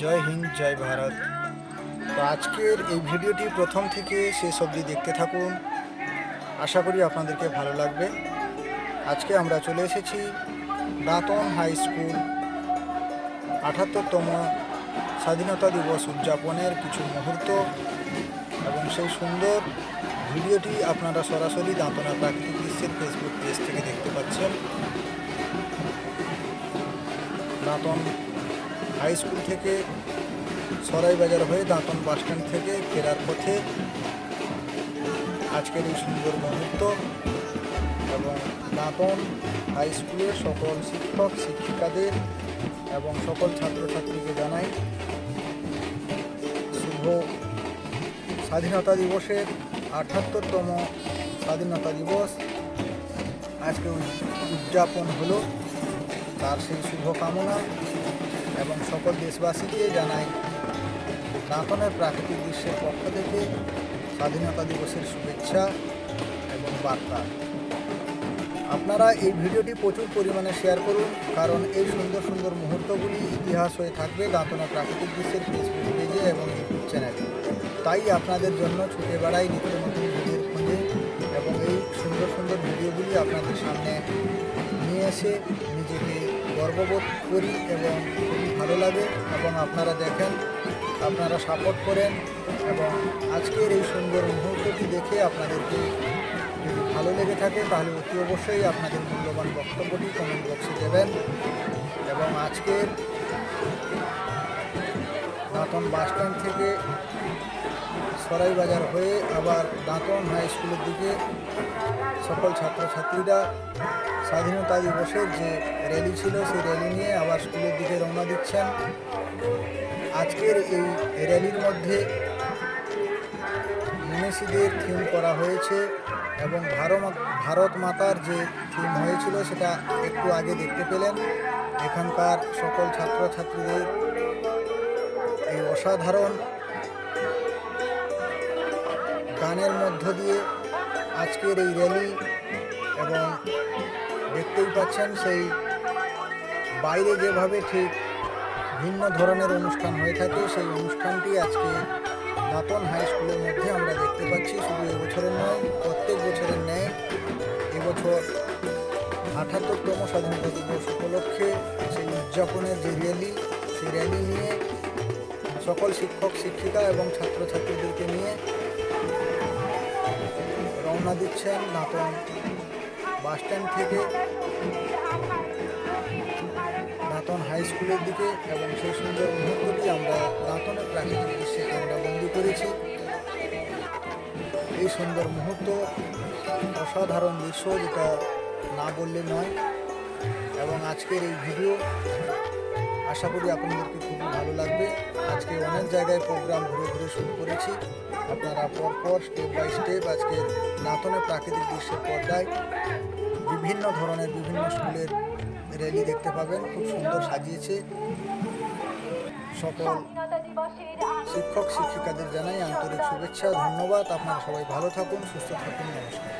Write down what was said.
জয় হিন্দ, জয় ভারত। তো আজকের এই ভিডিওটি প্রথম থেকে শেষ অবধি দেখতে থাকুন। আশা করি আপনাদেরকে ভালো লাগবে। আজকে আমরা চলে এসেছি দাঁতন হাই স্কুল আঠাত্তরতম স্বাধীনতা দিবস উদযাপনের কিছু মুহূর্ত এবং সেই সুন্দর ভিডিওটি আপনারা সরাসরি দাঁতনা প্রাকৃতিক দৃশ্যের ফেসবুক পেজ থেকে দেখতে পাচ্ছেন। দাঁতন হাই স্কুল থেকে সরাইবাজার হয়ে দাঁতন বাসস্ট্যান্ড থেকে ফেরার পথে আজকের এই সুন্দর মুহূর্ত এবং দাঁতন হাই স্কুলের সকল শিক্ষক, শিক্ষিকাদের এবং সকল ছাত্রছাত্রীকে জানাই শুভ স্বাধীনতা দিবসের আঠাত্তরতম স্বাধীনতা দিবস। আজকে উদযাপন হলো, তার সেই শুভকামনা। এবং সকল দেশবাসীকে জানাই দাঁতনের প্রাকৃতিক দৃশ্যের পক্ষ থেকে স্বাধীনতা দিবসের শুভেচ্ছা এবং বার্তা। আপনারা এই ভিডিওটি প্রচুর পরিমাণে শেয়ার করুন, কারণ এই সুন্দর সুন্দর মুহূর্তগুলি ইতিহাস হয়ে থাকবে দাঁতনা প্রাকৃতিক দৃশ্যের ফেসবুক পেজে এবং ইউটিউব চ্যানেলে তাই আপনাদের জন্য ছুটে বেড়াই নিত্য নতুন ভিডিওর খোঁজে এবং এই সুন্দর সুন্দর ভিডিওগুলি আপনাদের সামনে নিয়ে এসে নিজেকে গর্ববোধ করি এবং লাগে এবং আপনারা দেখেন, আপনারা সাপোর্ট করেন এবং আজকের এই সুন্দর মুহূর্তটি দেখে আপনাদেরকে যদি ভালো লেগে থাকে, তাহলে অতি অবশ্যই আপনাদের মূল্যবান বক্তব্যটি কমেন্ট বক্সে দেবেন এবং আজকের নতুন বাস স্ট্যান্ড থেকে সরাইবাজার হয়ে আবার দাঁতন হাই স্কুলের দিকে সকল ছাত্রছাত্রীরা স্বাধীনতা দিবসের যে র্যালি ছিল, সেই র্যালি নিয়ে আবার স্কুলের দিকে রওনা দিচ্ছেন। আজকের এই র্যালির মধ্যে মনীষীদের থিম করা হয়েছে এবং ভারত ভারত মাতার যে থিম হয়েছিল, সেটা একটু আগে দেখতে পেলেন। এখানকার সকল ছাত্রছাত্রীদের এই অসাধারণ গানের মধ্য দিয়ে আজকের এই র্যালি এবং দেখতেই পাচ্ছেন সেই বাইরে যেভাবে ঠিক ভিন্ন ধরনের অনুষ্ঠান হয়ে থাকে, সেই অনুষ্ঠানটি আজকে দাঁতন হাই স্কুলের মধ্যে আমরা দেখতে পাচ্ছি। শুধু এবছরের নয়, প্রত্যেক বছরের ন্যায় এবছর আঠাত্তরতম স্বাধীনতা দিবস উপলক্ষে সেই উদযাপনের যে র্যালি সেই র্যালি নিয়ে সকল শিক্ষক, শিক্ষিকা এবং ছাত্রছাত্রীদেরকে নিয়ে রওনা দিচ্ছেন দাঁতন বাসস্ট্যান্ড থেকে নাতন হাই স্কুলের দিকে এবং সেই সুন্দর মুহূর্তটি আমরা দাঁতনের প্রাকৃতিক দৃশ্যে আমরা বন্দি করেছি। এই সুন্দর মুহূর্ত অসাধারণ দৃশ্য যেটা না বললে নয়। এবং আজকের এই ভিডিও আশা করি আপনাদেরকে খুবই ভালো লাগবে। আজকে অনেক জায়গায় প্রোগ্রাম ঘুরে ঘুরে শুরু করেছি। আপনারা পরপর স্টেপ বাই স্টেপ আজকে নাতনে প্রাকৃতিক দৃশ্যের পর্দায় বিভিন্ন ধরনের বিভিন্ন স্কুলের র্যালি দেখতে পাবেন। খুব সুন্দর সাজিয়েছে। সকল শিক্ষক, শিক্ষিকাদের জানাই আন্তরিক শুভেচ্ছা, ধন্যবাদ। আপনারা সবাই ভালো থাকুন, সুস্থ থাকুন, নমস্কার।